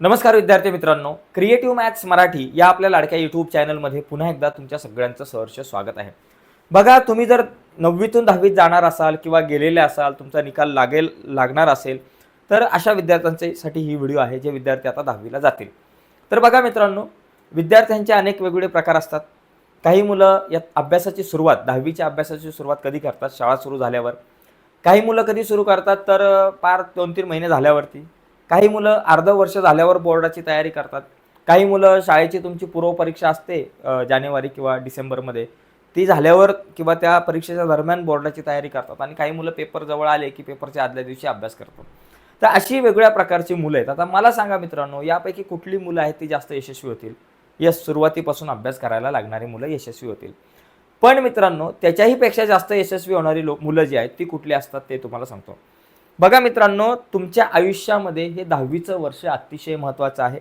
नमस्कार विद्यार्थी मित्रांनो. क्रिएटिव्ह मॅथ्स मराठी या आपल्या लाडक्या यूट्यूब चॅनलमध्ये पुन्हा एकदा तुमच्या सगळ्यांचं सहर्ष स्वागत आहे. बघा तुम्ही जर नववीतून दहावीत जाणार असाल किंवा गेलेले असाल तुमचा निकाल लागेल लागणार असेल तर अशा विद्यार्थ्यांसाठी ही व्हिडिओ आहे जे विद्यार्थी आता दहावीला जातील. तर बघा मित्रांनो विद्यार्थ्यांचे अनेक वेगवेगळे प्रकार असतात. काही मुलं या अभ्यासाची सुरुवात दहावीच्या अभ्यासाची सुरुवात कधी करतात? शाळा सुरू झाल्यावर. काही मुलं कधी सुरू करतात? तर पार दोन तीन महिने झाल्यावरती. काही मुलं अर्धं वर्ष झाल्यावर बोर्डाची तयारी करतात. काही मुलं शाळेची तुमची पूर्वपरीक्षा असते जानेवारी किंवा डिसेंबरमध्ये. ती झाल्यावर किंवा त्या परीक्षेच्या दरम्यान बोर्डाची तयारी करतात आणि काही मुलं पेपर जवळ आले की पेपरच्या आदल्या दिवशी अभ्यास करतात. तर अशी वेगळ्या प्रकारची मुलं आहेत. आता मला सांगा मित्रांनो यापैकी कुठली मुलं आहेत ती जास्त यशस्वी होतील? यस सुरुवातीपासून अभ्यास करायला लागणारी मुलं यशस्वी होतील. पण मित्रांनो त्याच्याही पेक्षा जास्त यशस्वी होणारी लोक मुलं जी आहेत ती कुठली असतात ते तुम्हाला सांगतो. बघा मित्रांनो तुमच्या आयुष्यामध्ये हे दहावीचं वर्ष अतिशय महत्त्वाचं आहे.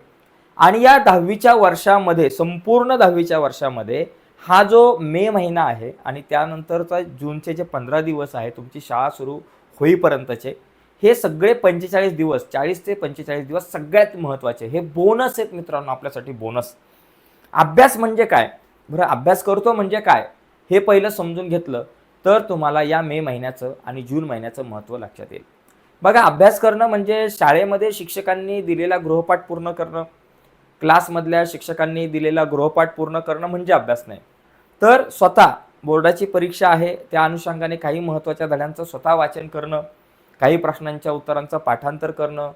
आणि या दहावीच्या वर्षामध्ये संपूर्ण दहावीच्या वर्षामध्ये हा जो मे महिना आहे आणि त्यानंतरचा जूनचे जे पंधरा दिवस आहे तुमची शाळा सुरू होईपर्यंतचे हे सगळे पंचेचाळीस दिवस चाळीस ते पंचेचाळीस दिवस सगळ्यात महत्त्वाचे हे बोनस आहेत मित्रांनो आपल्यासाठी बोनस अभ्यास म्हणजे काय? बरं अभ्यास करतो म्हणजे काय? हे पहिलं समजून घेतलं तर तुम्हाला या मे महिन्याचं आणि जून महिन्याचं महत्त्व लक्षात येईल. बघा अभ्यास करणं म्हणजे शाळेमध्ये शिक्षकांनी दिलेला गृहपाठ पूर्ण करणं क्लासमधल्या शिक्षकांनी दिलेला गृहपाठ पूर्ण करणं म्हणजे अभ्यास नाही. तर स्वतः बोर्डाची परीक्षा आहे त्या अनुषंगाने काही महत्त्वाच्या धड्यांचं स्वतः वाचन करणं काही प्रश्नांच्या उत्तरांचं पाठांतर करणं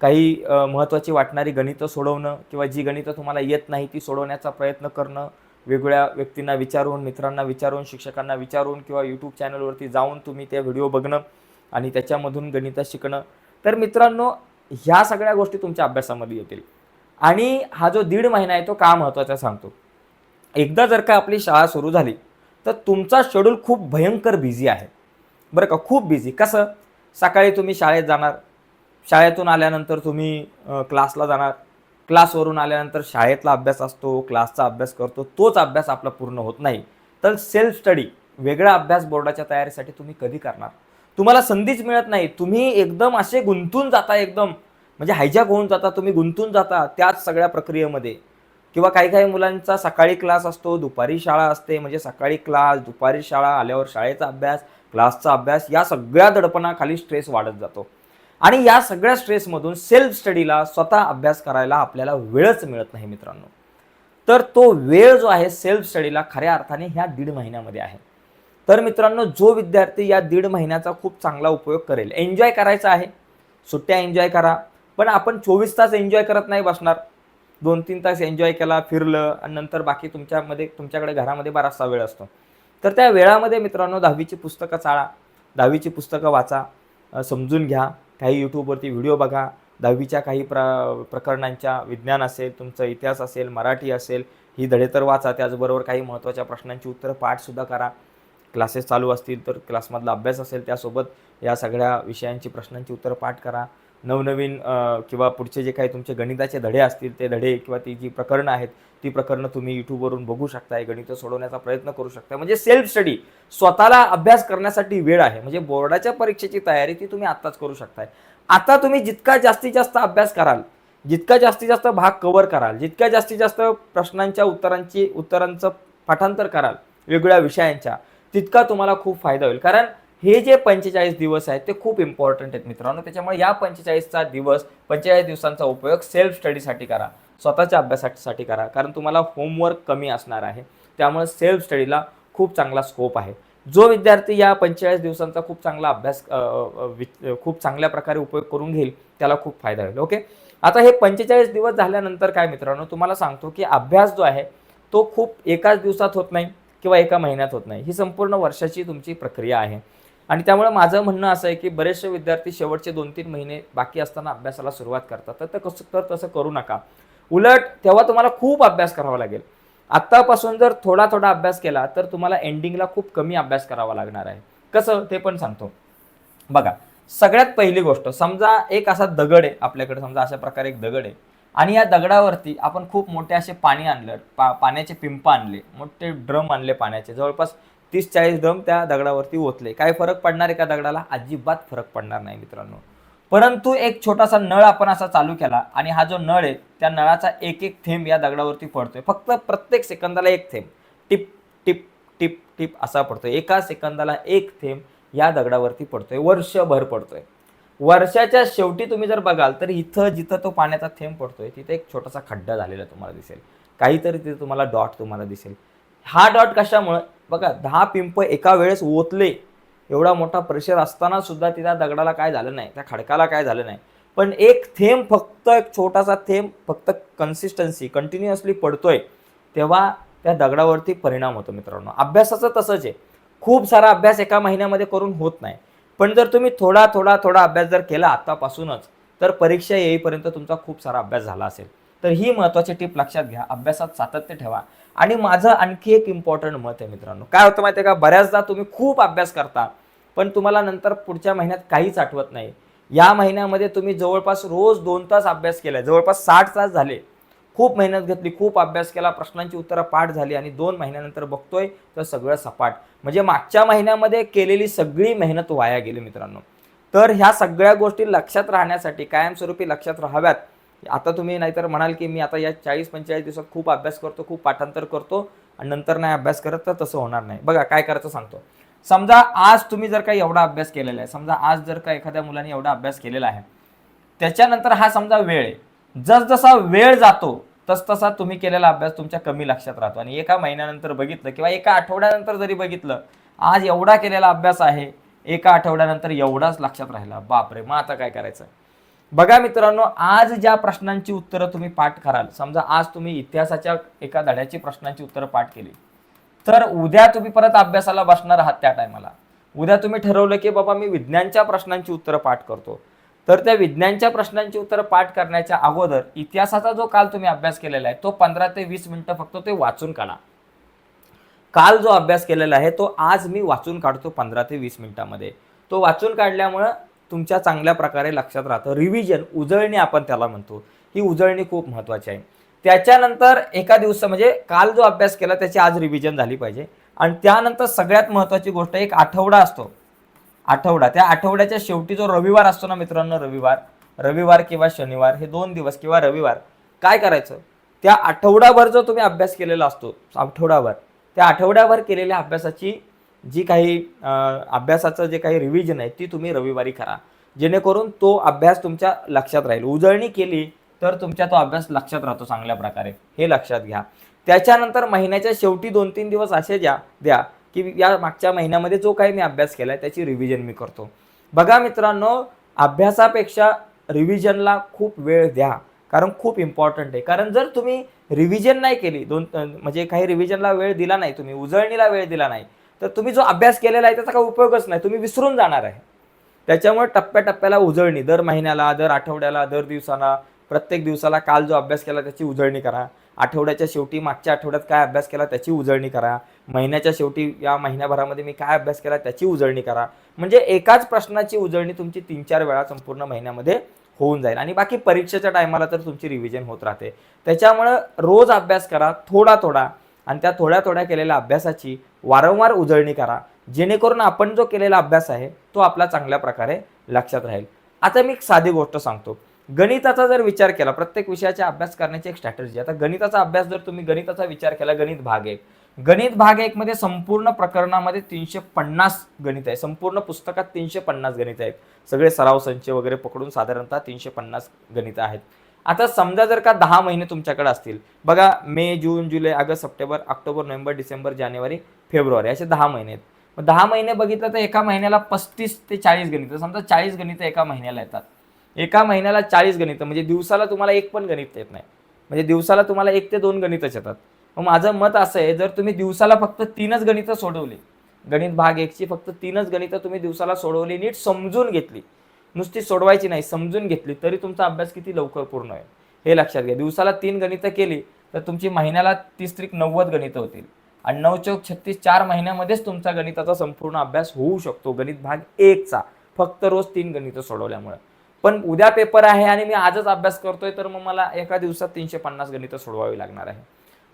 काही महत्त्वाची वाटणारी गणितं सोडवणं किंवा जी गणितं तुम्हाला येत नाही ती सोडवण्याचा प्रयत्न करणं वेगवेगळ्या व्यक्तींना विचारून मित्रांना विचारून शिक्षकांना विचारून किंवा यूट्यूब चॅनलवरती जाऊन तुम्ही ते व्हिडिओ बघणं आणि त्याच्यामधून गणिता शिकणं. तर मित्रांनो ह्या सगळ्या गोष्टी तुमच्या अभ्यासामध्ये येतील. आणि हा जो दीड महिना आहे तो का महत्त्वाचा सांगतो. एकदा जर का आपली शाळा सुरू झाली तर तुमचा शेड्यूल खूप भयंकर बिझी आहे. बरं का? खूप बिझी कसं? सकाळी तुम्ही शाळेत जाणार. शाळेतून आल्यानंतर तुम्ही क्लासला जाणार. क्लासवरून आल्यानंतर शाळेतला अभ्यास असतो क्लासचा अभ्यास करतो तोच अभ्यास आपला पूर्ण होत नाही. तर सेल्फ स्टडी वेगळा अभ्यास बोर्डाच्या तयारीसाठी तुम्ही कधी करणार? तुम्हाला संधीच मिळत नाही. तुम्ही एकदम असे गुंतून जाता एकदम. म्हणजे हायजॅक होऊन जाता तुम्ही गुंतून जाता त्याच सगळ्या प्रक्रियेमध्ये. किंवा काही काही मुलांचा सकाळी क्लास असतो दुपारी शाळा असते. म्हणजे सकाळी क्लास दुपारी शाळा आल्यावर शाळेचा अभ्यास क्लासचा अभ्यास या सगळ्या दडपणाखाली स्ट्रेस वाढत जातो. आणि या सगळ्या स्ट्रेसमधून सेल्फ स्टडीला स्वतः अभ्यास करायला आपल्याला वेळच मिळत नाही मित्रांनो. तर तो वेळ जो आहे सेल्फ स्टडीला खऱ्या अर्थाने ह्या दीड महिन्यामध्ये आहे. तर मित्रांनो जो विद्यार्थी या दीड महिन्याचा खूप चांगला उपयोग करेल. एन्जॉय करायचा आहे. सुट्ट्या एन्जॉय करा. पण आपण चोवीस तास एन्जॉय करत नाही बसणार. दोन तीन तास एन्जॉय केला फिरलं आणि नंतर बाकी तुमच्यामध्ये तुमच्याकडे घरामध्ये बराचसा वेळ असतो. तर त्या वेळामध्ये मित्रांनो दहावीची पुस्तकं चाळा. दहावीची पुस्तकं वाचा. समजून घ्या. काही यूट्यूबवरती व्हिडिओ बघा. दहावीच्या काही प्र प्रकरणांच्या विज्ञान असेल तुमचा इतिहास असेल मराठी असेल ही धडे तर वाचा. त्याचबरोबर काही महत्त्वाच्या प्रश्नांची उत्तरं पाठसुद्धा करा. क्लासेस चालू असतील तर क्लासमधला अभ्यास असेल त्यासोबत या सगळ्या विषयांची प्रश्नांची उत्तरं पाठ करा. नवनवीन किंवा पुढचे जे काही तुमचे गणिताचे धडे असतील ते धडे किंवा ती जी प्रकरणं आहेत ती प्रकरणं तुम्ही यूट्यूबवरून बघू शकताय गणितं सोडवण्याचा प्रयत्न करू शकता म्हणजे सेल्फ स्टडी स्वतःला अभ्यास करण्यासाठी वेळ आहे. म्हणजे बोर्डाच्या परीक्षेची तयारी ती तुम्ही आत्ताच करू शकताय. आता तुम्ही जितका जास्तीत जास्त अभ्यास कराल जितका जास्तीत जास्त भाग कव्हर कराल जितक्या जास्तीत जास्त प्रश्नांच्या उत्तरांची उत्तरांचं पाठांतर कराल वेगवेगळ्या विषयांच्या तितका तुम्हाला खूप फायदा होईल. कारण हे जे पंचेचाळीस दिवस आहेत ते खूप इम्पॉर्टंट आहेत मित्रांनो. त्याच्यामुळे या पंचेचाळीसचा दिवस पंचेचाळीस दिवसांचा उपयोग सेल्फ स्टडीसाठी करा. स्वतःच्या अभ्यासासाठी करा. कारण तुम्हाला होमवर्क कमी असणार आहे. त्यामुळे सेल्फ स्टडीला खूप चांगला स्कोप आहे. जो विद्यार्थी या पंचेचाळीस दिवसांचा खूप चांगला अभ्यास वि- खूप चांगल्या प्रकारे उपयोग करून घेईल त्याला खूप फायदा होईल. ओके आता हे पंचेचाळीस दिवस झाल्यानंतर काय मित्रांनो तुम्हाला सांगतो की अभ्यास जो आहे तो खूप एकाच दिवसात होत नाही. किंवा एका महिन्यात होत नाही. ही संपूर्ण वर्षाची तुमची प्रक्रिया आहे. आणि त्यामुळे माझं म्हणणं असं आहे की बरेचसे विद्यार्थी शेवटचे दोन तीन महिने बाकी असताना अभ्यासाला सुरुवात करतात. तर ते कसं तर तसं करू नका. उलट तेव्हा तुम्हाला खूप अभ्यास करावा लागेल. आत्तापासून जर थोडा थोडा अभ्यास केला तर तुम्हाला एंडिंगला खूप कमी अभ्यास करावा लागणार आहे. कसं? ते पण सांगतो. बघा सगळ्यात पहिली गोष्ट समजा एक असा दगड आहे आपल्याकडे समजा अशा प्रकारे एक दगड आहे. आणि या दगडावरती आपण खूप मोठे असे पाणी आणलं. पा पाण्याचे पिंप आणले. मोठे ड्रम आणले पाण्याचे. जवळपास तीस चाळीस ड्रम त्या दगडावरती ओतले. काय फरक पडणार आहे का दगडाला? अजिबात फरक पडणार नाही मित्रांनो. परंतु एक छोटासा नळ आपण असा चालू केला आणि हा जो नळ आहे त्या नळाचा एक एक थेंब या दगडावरती पडतोय. फक्त प्रत्येक सेकंदाला एक थेंब. टिप टिप टिप टिप असा पडतोय. एका सेकंदाला एक थेंब या दगडावरती पडतोय. वर्षभर पडतोय. वर्षाच्या शेवटी तुम्ही जर बघाल तर इथं जिथं तो पाण्याचा थेंब पडतोय तिथे एक छोटासा खड्डा झालेला तुम्हाला दिसेल. काहीतरी तिथे तुम्हाला डॉट तुम्हाला दिसेल. हा डॉट कशामुळे? बघा दहा पिंप एका वेळेस ओतले एवढा मोठा प्रेशर असताना सुद्धा तिथ्या दगडाला काय झालं नाही त्या खडकाला काय झालं नाही. पण एक थेंब फक्त एक छोटासा थेंब फक्त कन्सिस्टन्सी कंटिन्युअसली पडतोय तेव्हा त्या दगडावरती परिणाम होतो मित्रांनो. अभ्यासाचं तसंच आहे. खूप सारा अभ्यास एका महिन्यामध्ये करून होत नाही. पण जर तुम्ही थोडा थोडा थोडा अभ्यास जर केला आत्तापासूनच तर परीक्षा येईपर्यंत तुमचा खूप सारा अभ्यास झाला असेल. तर ही महत्त्वाची टीप लक्षात घ्या. अभ्यासात सातत्य ठेवा. आणि माझं आणखी एक इम्पॉर्टंट मत आहे मित्रांनो. काय होतं माहिती आहे का? बऱ्याचदा तुम्ही खूप अभ्यास करता पण तुम्हाला नंतर पुढच्या महिन्यात काहीच आठवत नाही. या महिन्यामध्ये तुम्ही जवळपास रोज दोन तास अभ्यास केला जवळपास साठ तास झाले. खूप मेहनत घेतली खूप अभ्यास केला प्रश्नांची उत्तरं पाठ झाली आणि दोन महिन्यानंतर बघतोय तर सगळं सपाट. म्हणजे मागच्या महिन्यामध्ये केलेली सगळी मेहनत वाया गेली मित्रांनो. तर ह्या सगळ्या गोष्टी लक्षात राहण्यासाठी कायमस्वरूपी लक्षात राहाव्यात. आता तुम्ही नाहीतर म्हणाल की मी आता या चाळीस पंचेचाळीस दिवसात खूप अभ्यास करतो खूप पाठांतर करतो आणि नंतर नाही अभ्यास करत तर तसं होणार नाही. बघा काय करायचं सांगतो. समजा आज तुम्ही जर काही एवढा अभ्यास केलेला आहे समजा आज जर का एखाद्या मुलाने एवढा अभ्यास केलेला आहे त्याच्यानंतर हा समजा वेळ आहे. जसजसा वेळ जातो तसतसा तुम्ही केलेला अभ्यास तुमच्या कमी लक्षात राहतो. आणि एका महिन्यानंतर बघितलं किंवा एका आठवड्यानंतर जरी बघितलं आज एवढा केलेला अभ्यास आहे एका आठवड्यानंतर एवढाच लक्षात राहिला. बापरे मग आता काय करायचं? बघा मित्रांनो आज ज्या प्रश्नांची उत्तरं तुम्ही पाठ कराल समजा आज तुम्ही इतिहासाच्या एका धड्याची प्रश्नांची उत्तरं पाठ केली. तर उद्या तुम्ही परत अभ्यासाला बसणार आहात त्या टायमाला उद्या तुम्ही ठरवलं की बाबा मी विज्ञानच्या प्रश्नांची उत्तरं पाठ करतो. तर त्या विज्ञानच्या प्रश्नांची उत्तरं पाठ करण्याच्या अगोदर इतिहासाचा जो काल तुम्ही अभ्यास केलेला आहे तो पंधरा ते वीस मिनटं फक्त ते वाचून काढा. काल जो अभ्यास केलेला आहे तो आज मी वाचून काढतो पंधरा ते वीस मिनिटामध्ये. तो वाचून काढल्यामुळं तुमच्या चांगल्या प्रकारे लक्षात राहतं. रिव्हिजन उजळणी आपण त्याला म्हणतो. ही उजळणी खूप महत्त्वाची आहे. त्याच्यानंतर एका दिवसा म्हणजे काल जो अभ्यास केला त्याची आज रिव्हिजन झाली पाहिजे. आणि त्यानंतर सगळ्यात महत्त्वाची गोष्ट एक आठवडा असतो. आठवडा. त्या आठवड्याच्या शेवटी जो रविवार असतो ना मित्रांनो रविवार रविवार किंवा शनिवार हे दोन दिवस किंवा रविवार काय करायचं? त्या आठवडाभर जो तुम्ही अभ्यास केलेला असतो आठवडाभर त्या आठवड्याभर केलेल्या अभ्यासाची जी काही अभ्यासाचं जे काही रिव्हिजन आहे ती तुम्ही रविवारी करा. जेणेकरून तो अभ्यास तुमच्या लक्षात राहील. उजळणी केली तर तुमच्या तो अभ्यास लक्षात राहतो चांगल्या प्रकारे. हे लक्षात घ्या. त्याच्यानंतर महिन्याच्या शेवटी दोन तीन दिवस असे द्या द्या. की या मागच्या महिन्यामध्ये जो काही मी अभ्यास केला आहे त्याची रिव्हिजन मी करतो. बघा मित्रांनो अभ्यासापेक्षा रिव्हिजनला खूप वेळ द्या कारण खूप इम्पॉर्टंट आहे. कारण जर तुम्ही रिव्हिजन नाही केली दोन म्हणजे काही रिव्हिजनला वेळ दिला नाही तुम्ही उजळणीला वेळ दिला नाही तर तुम्ही जो अभ्यास केलेला आहे त्याचा काही उपयोगच नाही तुम्ही विसरून जाणार आहे. त्याच्यामुळे टप्प्याटप्प्याला उजळणी दर महिन्याला दर आठवड्याला दर दिवसाला प्रत्येक दिवसाला काल जो अभ्यास केला त्याची उजळणी करा. आठवड्याच्या शेवटी मागच्या आठवड्यात काय अभ्यास केला त्याची उजळणी करा. महिन्याच्या शेवटी या महिन्याभरामध्ये मी काय अभ्यास केला त्याची उजळणी करा. म्हणजे एकाच प्रश्नाची उजळणी तुमची तीन चार वेळा संपूर्ण महिन्यामध्ये होऊन जाईल. आणि बाकी परीक्षेच्या टायमाला तर तुमची रिव्हिजन होत राहते. त्याच्यामुळं रोज अभ्यास करा थोडा थोडा. आणि त्या थोड्या थोड्या केलेल्या अभ्यासाची वारंवार उजळणी करा. जेणेकरून आपण जो केलेला अभ्यास आहे तो आपला चांगल्या प्रकारे लक्षात राहील. आता मी एक साधी गोष्ट सांगतो. गणिताचा जर विचार केला प्रत्येक विषयाचा अभ्यास करण्याची एक स्ट्रॅटर्जी आता गणिताचा अभ्यास जर तुम्ही गणिताचा विचार केला गणित भाग एक. गणित भाग एक मध्ये संपूर्ण प्रकरणामध्ये तीनशे पन्नास गणित आहे. संपूर्ण पुस्तकात तीनशे पन्नास गणित आहेत. सगळे सराव संच वगैरे पकडून साधारणतः तीनशे पन्नास गणित आहेत. आता समजा जर का दहा महिने तुमच्याकडे असतील. बघा मे जून जुलै August September October November December जानेवारी फेब्रुवारी असे दहा महिने आहेत. मग दहा महिने बघितलं तर एका महिन्याला पस्तीस ते चाळीस गणित समजा चाळीस गणित एका महिन्याला येतात. एका महिन्याला चाळीस गणित म्हणजे दिवसाला तुम्हाला एक पण गणित येत नाही. म्हणजे दिवसाला तुम्हाला एक ते दोन गणितच येतात. मग माझं मत असं आहे जर तुम्ही दिवसाला फक्त तीनच गणितं सोडवली गणित भाग एकची फक्त तीनच गणितं तुम्ही दिवसाला सोडवली नीट समजून घेतली नुसती सोडवायची नाही समजून घेतली तरी तुमचा अभ्यास किती लवकर पूर्ण होईल? हे लक्षात घ्या. दिवसाला तीन गणितं केली तर तुमची महिन्याला तीस त्रिक नव्वद गणितं होतील. आणि नऊ चौक छत्तीस चार महिन्यामध्येच तुमचा गणिताचा संपूर्ण अभ्यास होऊ शकतो गणित भाग एकचा. फक्त रोज तीन गणितं सोडवल्यामुळे. पण उद्या पेपर आहे आणि मी आजच अभ्यास करतोय तर मग मला एका दिवसात तीनशे पन्नास गणितं सोडवावी लागणार आहे.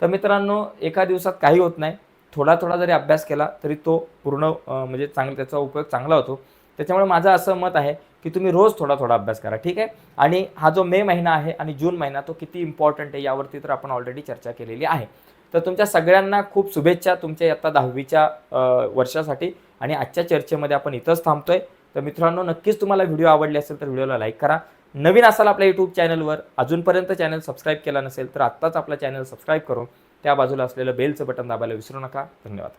तर मित्रांनो एका दिवसात काही होत नाही. थोडा थोडा जरी अभ्यास केला तरी तो पूर्ण म्हणजे चांगला त्याचा उपयोग चांगला होतो. त्याच्यामुळे माझं असं मत आहे की तुम्ही रोज थोडा थोडा अभ्यास करा ठीक आहे? आणि हा जो मे महिना आहे आणि जून महिना तो किती इम्पॉर्टंट आहे यावरती तर आपण ऑलरेडी चर्चा केलेली आहे. तर तुमच्या सगळ्यांना खूप शुभेच्छा तुमच्या इयत्ता दहावीच्या वर्षासाठी. आणि आजच्या चर्चेमध्ये आपण इथंच थांबतोय. तर मित्रांनो नक्कीच तुम्हाला व्हिडिओ आवडले असेल तर व्हिडिओला लाईक करा. नवीन असाल आपल्या यूट्यूब चॅनलवर अजूनपर्यंत चॅनल सबस्क्राईब केला नसेल तर आत्ताच आपला चॅनल सबस्क्राईब करून त्या बाजूला असलेलं बेलचं बटन दाबायला विसरू नका. धन्यवाद.